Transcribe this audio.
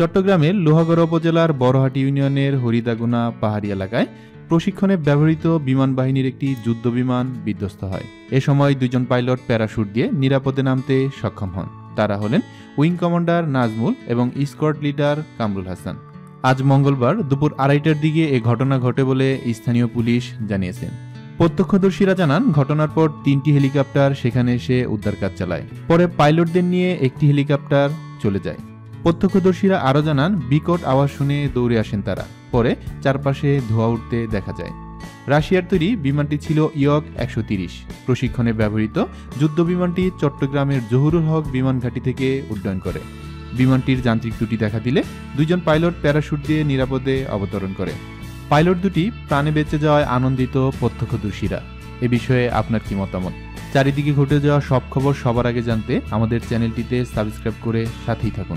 চট্টগ্রামের লোহাগড়া উপজেলার বড়হাটি ইউনিয়নের হরিদাগুনা পাহাড়ি এলাকায় প্রশিক্ষণে ব্যবহৃত বিমান বাহিনীর একটি যুদ্ধ বিমান বিধ্বস্ত হয়। এ সময় দুজন পাইলট প্যারাশুট দিয়ে নিরাপদে নামতে সক্ষম হন। তারা হলেন উইং কমান্ডার নাজমুল এবং স্কোয়াড লিডার কামরুল হাসান। আজ মঙ্গলবার দুপুর আড়াইটার দিকে এ ঘটনা ঘটে বলে স্থানীয় পুলিশ জানিয়েছেন প্রত্যক্ষদর্শীরা জানান, ঘটনার পর তিনটি হেলিকপ্টার সেখানে এসে উদ্ধার কাজ চালায়। পরে পাইলটদের নিয়ে একটি হেলিকপ্টার চলে যায়। প্রত্যক্ষদর্শীরা আরও জানান, বিকট আওয়াজ শুনে দৌড়ে আসেন তারা। পরে চারপাশে ধোঁয়া উঠতে দেখা যায়। রাশিয়ার তৈরি বিমানটি ছিল ইয়ক একশো তিরিশ। প্রশিক্ষণে ব্যবহৃত যুদ্ধ বিমানটি চট্টগ্রামের জহুরুল হক বিমান ঘাঁটি থেকে উড্ডয়ন করে। বিমানটির যান্ত্রিক ত্রুটি দেখা দিলে দুজন পাইলট প্যারাশুট দিয়ে নিরাপদে অবতরণ করে। পাইলট দুটি প্রাণে বেঁচে যাওয়ায় আনন্দিত প্রত্যক্ষদর্শীরা। এ বিষয়ে আপনার কি মতামত? চারিদিকে ঘটে যাওয়া সব খবর সবার আগে জানতে আমাদের চ্যানেলটিতে সাবস্ক্রাইব করে সাথেই থাকুন।